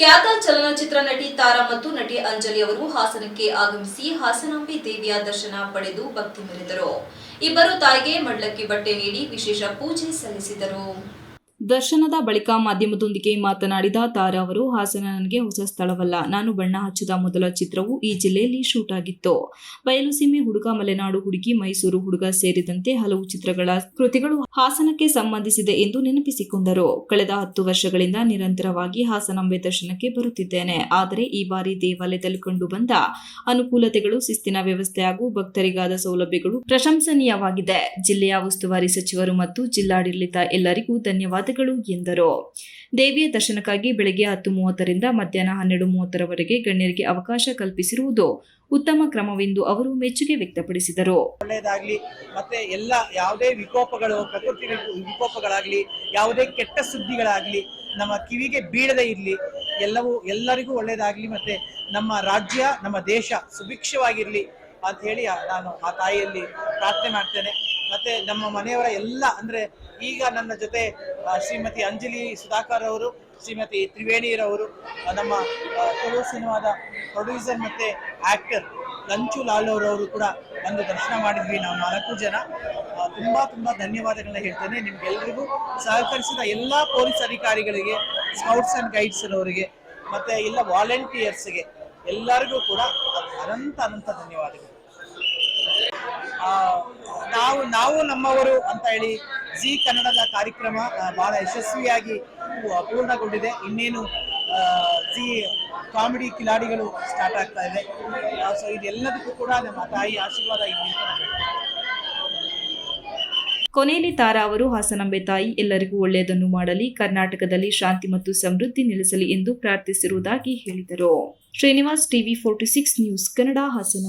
ಖ್ಯಾತ ಚಲನಚಿತ್ರ ನಟಿ ತಾರಾ ಮತ್ತು ನಟಿ ಅಂಜಲಿ ಅವರು ಹಾಸನಕ್ಕೆ ಆಗಮಿಸಿ ಹಾಸನಾಂಬೆ ದೇವಿಯ ದರ್ಶನ ಪಡೆದು ಭಕ್ತಿ ಮೆರೆದರು. ಇಬ್ಬರು ತಾಯಿಗೆ ಮಡ್ಲಕ್ಕಿ ಬಟ್ಟೆ ನೀಡಿ ವಿಶೇಷ ಪೂಜೆ ಸಲ್ಲಿಸಿದರು. ದರ್ಶನದ ಬಳಿಕ ಮಾಧ್ಯಮದೊಂದಿಗೆ ಮಾತನಾಡಿದ ತಾರಾ ಅವರು, ಹಾಸನ ನನಗೆ ಹೊಸ ಸ್ಥಳವಲ್ಲ. ನಾನು ಬಣ್ಣ ಹಚ್ಚಿದ ಮೊದಲ ಚಿತ್ರವು ಈ ಜಿಲ್ಲೆಯಲ್ಲಿ ಶೂಟ್ ಆಗಿತ್ತು. ಬಯಲುಸೀಮೆ ಹುಡುಗ ಮಲೆನಾಡು ಹುಡುಗಿ, ಮೈಸೂರು ಹುಡುಗ ಸೇರಿದಂತೆ ಹಲವು ಚಿತ್ರಗಳ ಕೃತಿಗಳು ಹಾಸನಕ್ಕೆ ಸಂಬಂಧಿಸಿದೆ ಎಂದು ನೆನಪಿಸಿಕೊಂಡರು. ಕಳೆದ ಹತ್ತು ವರ್ಷಗಳಿಂದ ನಿರಂತರವಾಗಿ ಹಾಸನಾಂಬೆ ದರ್ಶನಕ್ಕೆ ಬರುತ್ತಿದ್ದೇನೆ. ಆದರೆ ಈ ಬಾರಿ ದೇವಾಲಯದಲ್ಲಿ ಕಂಡು ಬಂದ ಅನುಕೂಲತೆಗಳು, ಶಿಸ್ತಿನ ವ್ಯವಸ್ಥೆ ಹಾಗೂ ಭಕ್ತರಿಗಾದ ಸೌಲಭ್ಯಗಳು ಪ್ರಶಂಸನೀಯವಾಗಿದೆ. ಜಿಲ್ಲೆಯ ಉಸ್ತುವಾರಿ ಸಚಿವರು ಮತ್ತು ಜಿಲ್ಲಾಡಳಿತ ಎಲ್ಲರಿಗೂ ಧನ್ಯವಾದಗಳು ಎಂದರು. ದೇವಿಯ ದರ್ಶನಕ್ಕಾಗಿ ಬೆಳಗ್ಗೆ ಹತ್ತು ಮೂವತ್ತರಿಂದ ಮಧ್ಯಾಹ್ನ ಹನ್ನೆರಡು ಮೂವತ್ತರವರೆಗೆ ಗಣ್ಯರಿಗೆ ಅವಕಾಶ ಕಲ್ಪಿಸಿರುವುದು ಉತ್ತಮ ಕ್ರಮವೆಂದು ಅವರು ಮೆಚ್ಚುಗೆ ವ್ಯಕ್ತಪಡಿಸಿದರು. ಒಳ್ಳೆಯದಾಗಲಿ, ಮತ್ತೆ ಎಲ್ಲ ಯಾವುದೇ ವಿಕೋಪಗಳು ಪ್ರಕೃತಿ ವಿಕೋಪಗಳಾಗ್ಲಿ, ಯಾವುದೇ ಕೆಟ್ಟ ಸುದ್ದಿಗಳಾಗಲಿ, ನಮ್ಮ ಕಿವಿಗೆ ಬೀಳದೇ ಇರಲಿ, ಎಲ್ಲವೂ ಎಲ್ಲರಿಗೂ ಒಳ್ಳೆಯದಾಗಲಿ, ಮತ್ತೆ ನಮ್ಮ ರಾಜ್ಯ, ನಮ್ಮ ದೇಶ ಸುಭಿಕ್ಷವಾಗಿರಲಿ ಅಂತ ಹೇಳಿ ನಾನು ಆ ತಾಯಿಯಲ್ಲಿ ಪ್ರಾರ್ಥನೆ ಮಾಡ್ತೇನೆ. ಮತ್ತೆ ನಮ್ಮ ಮನೆಯವರ ಎಲ್ಲ, ಅಂದ್ರೆ ಈಗ ನನ್ನ ಜೊತೆ ಶ್ರೀಮತಿ ಅಂಜಲಿ ಸುಧಾಕರ್ ಅವರು, ಶ್ರೀಮತಿ ತ್ರಿವೇಣಿರವರು ನಮ್ಮ ತೆಲುಗು ಸಿನಿಮಾದ ಪ್ರೊಡ್ಯೂಸರ್ ಮತ್ತೆ ಆಕ್ಟರ್ ಲಂಚು ಲಾಲ್ ಅವರವರು ಕೂಡ ಬಂದು ದರ್ಶನ ಮಾಡಿದ್ವಿ ನಾವು ನಾಲ್ಕು ಜನ. ತುಂಬಾ ತುಂಬಾ ಧನ್ಯವಾದಗಳನ್ನ ಹೇಳ್ತೇನೆ. ನಿಮ್ಗೆಲ್ರಿಗೂ ಸಹಕರಿಸಿದ ಎಲ್ಲಾ ಪೊಲೀಸ್ ಅಧಿಕಾರಿಗಳಿಗೆ ಸ್ಕೌಟ್ಸ್ ಅಂಡ್ ಗೈಡ್ಸ್ ಅವರಿಗೆ ಮತ್ತೆ ಎಲ್ಲ ವಾಲಂಟಿಯರ್ಸ್ಗೆ ಎಲ್ಲರಿಗೂ ಕೂಡ ಅನಂತ ಅನಂತ ಧನ್ಯವಾದಗಳು. ನಾವು ನಾವು ನಮ್ಮವರು ಅಂತ ಹೇಳಿ ಜಿ ಕನ್ನಡದ ಕಾರ್ಯಕ್ರಮ ಬಹಳ ಯಶಸ್ವಿಯಾಗಿ ಪೂರ್ಣಗೊಂಡಿದೆ. ಇನ್ನೇನು ಜಿ ಕಾಮಿಡಿ ಕಿಲಾಡಿಗಳು ಸ್ಟಾರ್ಟ್ ಆಗ್ತಾ ಇದೆ. ಸೊ ಇದೆಲ್ಲದಕ್ಕೂ ಕೂಡ ನಮ್ಮ ತಾಯಿ ಆಶೀರ್ವಾದ ನಾನು ಕೊನೆಯಲ್ಲಿ ತಾರಾ ಅವರು, ಹಾಸನಾಂಬೆ ತಾಯಿ, ಎಲ್ಲರಿಗೂ ಒಳ್ಳೆಯದನ್ನು ಮಾಡಲಿ, ಕರ್ನಾಟಕದಲ್ಲಿ ಶಾಂತಿ ಮತ್ತು ಸಮೃದ್ಧಿ ನೆಲೆಸಲಿ ಎಂದು ಪ್ರಾರ್ಥಿಸಿರುವುದಾಗಿ ಹೇಳಿದರು. Srinivas TV forty six news Kannada Hassan.